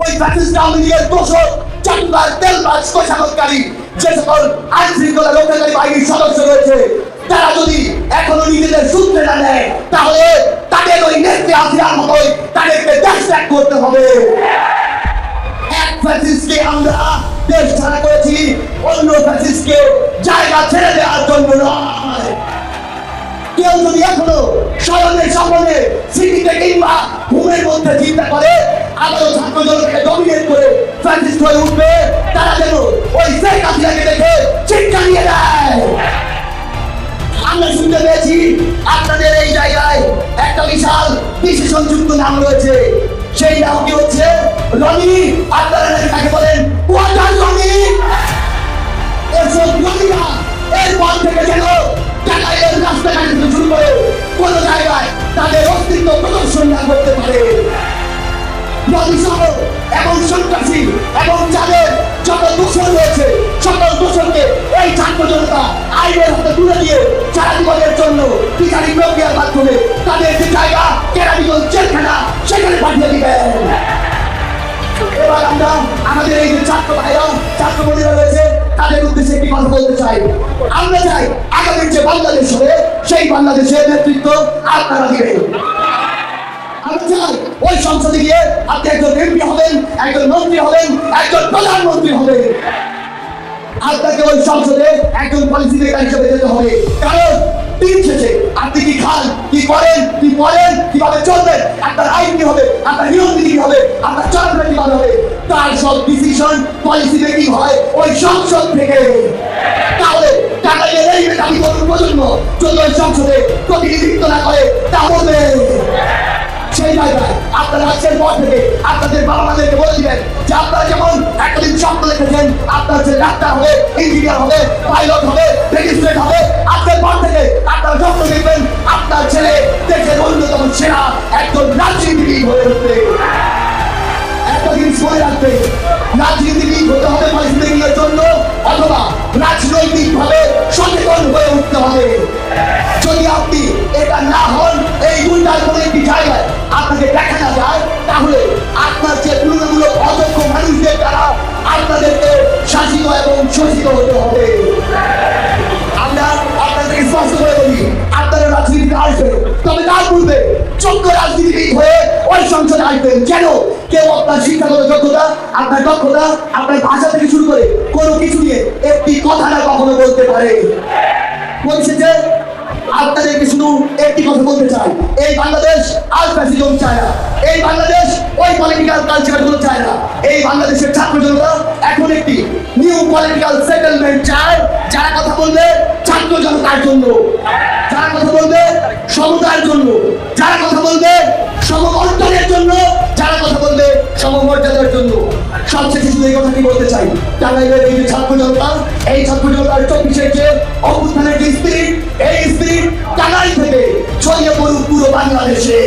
ওই ফ্যাসিস্ট আওয়ামী লীগের দোষক চাটুকার তেলবাজ কোষাগতকারী যে সকল আইন শৃঙ্খলা রক্ষাকারী বাহিনীর সদস্য রয়েছে, তারা যদি এখনও নিজেদের সূত্রে না নেয়, তাহলে তাদের ওই নেত্রী আসিয়ার মতোই তাদেরকে দেশ ত্যাগ করতে হবে। এক ফ্যাসিস্টকে আমরা দেশ ছাড়া করেছি, অন্য ফ্যাসিস্টকে জায়গা ছেড়ে দেওয়ার জন্য নয়। কেউ যদি এখনও স্মরণের সামনে স্মৃতিতে কিংবা ঘুমের মধ্যে চিন্তা করে, আবারও ছাত্র জনতাকে ডমিনেট করে ফ্যাসিস্ট হয়ে উঠবে, তারা যেন ওই শেখ হাসিনাকে দেখে শিক্ষা নিয়ে দেয়। আমরা শুনতে পেয়েছি, আপনাদের এই জায়গায় একটা বিশাল বিশেষণ যুক্ত নাম রয়েছে। সেই নাম কি হচ্ছে রনি। সহ এবং সন্ত্রাসী এবং যাদের যত দূষণ রয়েছে, সকল দূষণকে এই ছাত্র জনতা আইনের হাতে তুলে দিয়ে সারা জীবনের জন্য বিচারিক প্রক্রিয়ার মাধ্যমে তাদের যে জায়গা, কেরানীগঞ্জ জেলখানা, সেখানে পাঠিয়ে দিবেন। এবার আমরা আমাদের এই যে ছাত্র ভাইরা, ছাত্র বোনেরা রয়েছে, তাদের উদ্দেশ্যে একটি কথা বলতে চাই। আমরা চাই আগামীর যে বাংলাদেশ হবে, সেই বাংলাদেশের নেতৃত্ব আপনারা দিবেন। চাই, ওই সংসদে গিয়ে আপনি একজন এমপি হবেন, একজন মন্ত্রী হবেন, একজন প্রধানমন্ত্রী হবেন। আপনাকে ওই সংসদে একজন পলিসি মেকার হিসেবে যেতে হবে। কারণ দিন শেষে আপনি কি খান, কি করেন, কি পড়েন কীভাবে চলবেন, আপনার আইন কি হবে, আপনার নিয়ম নীতি হবে, আপনার চলাফেরা কীভাবে হবে, তার সব ডিসিশন পলিসি মেকিং হয় ওই সংসদ থেকে। তাহলে টাকা নিয়ে এই দাবি করুন প্রজন্ম, যদি ওই সংসদে প্রতিনিধিত্ব না করে তাহলে সেই জায়গায় আপনারা আজকের পর থেকে আপনাদের বাবা মাদেরকে বলে দিবেন যে আপনারা যেমন এতদিন স্বপ্ন দেখেছেন, আপনার যে ডাক্তার হবে ইঞ্জিনিয়ার হবে পাইলট হবে ম্যাজিস্ট্রেট হবে, আজকের পর থেকে আপনারা স্বপ্ন দেখবেন, আপনার ছেলে দেশের অন্যতম সেরা একজন রাজনীতিবিদ হয়ে উঠবে। একটা জিনিস মনে রাখবে রাজনীতিবিদ হতে হবে পরিস্থিতির জন্য, অথবা রাজনৈতিক ভাবে সচেতন হয়ে উঠতে হবে। যদি আপনি এটা না হন, এই দুইটার কোনো একটি জায়গায় তাহলে আপনার যে তুলনামূলক অযোগ্য মানুষদের দ্বারা আপনাদেরকে শাসিত এবং শোষিত হতে হবে। আমরা আপনাদেরকে স্পষ্ট করে বলি, আপনারা রাজনীতিতে আসবেন, তবে তার পূর্বে যোগ্য রাজনীতিবিদ হয়ে ওই সংসদে আসবেন। যেন কেউ আপনার শিক্ষাগত যোগ্যতা, আপনার দক্ষতা, আপনার ভাষা থেকে শুরু করে কোনো কিছু নিয়ে একটি কথা না কখনো বলতে পারে। পরিশেষে আপনাদেরকে শুধু একটি কথা বলতে চাই। এই বাংলাদেশ আর ফ্যাসিজম চায় না। এই বাংলাদেশ ওই পলিটিক্যাল কালচারগুলো চায় না। এই বাংলাদেশের ছাত্র জনতা এখন একটি নিউ পলিটিক্যাল সেটেলমেন্ট চায়। যারা কথা বলবে ছাত্র জনতার জন্য। যারা কথা বলবে সমতার জন্য। যারা কথা বলবে সমবর্তনের জন্য। যারা কথা বলবে সমমর্যাদার জন্য। সবশেষে শুধু এই কথাটি বলতে চাই? টাঙ্গাইলের এই যে ছাত্র জনতা, এই ছাত্র জনতার চব্বিশের যে অভ্যুত্থানের বাংলাদেশে।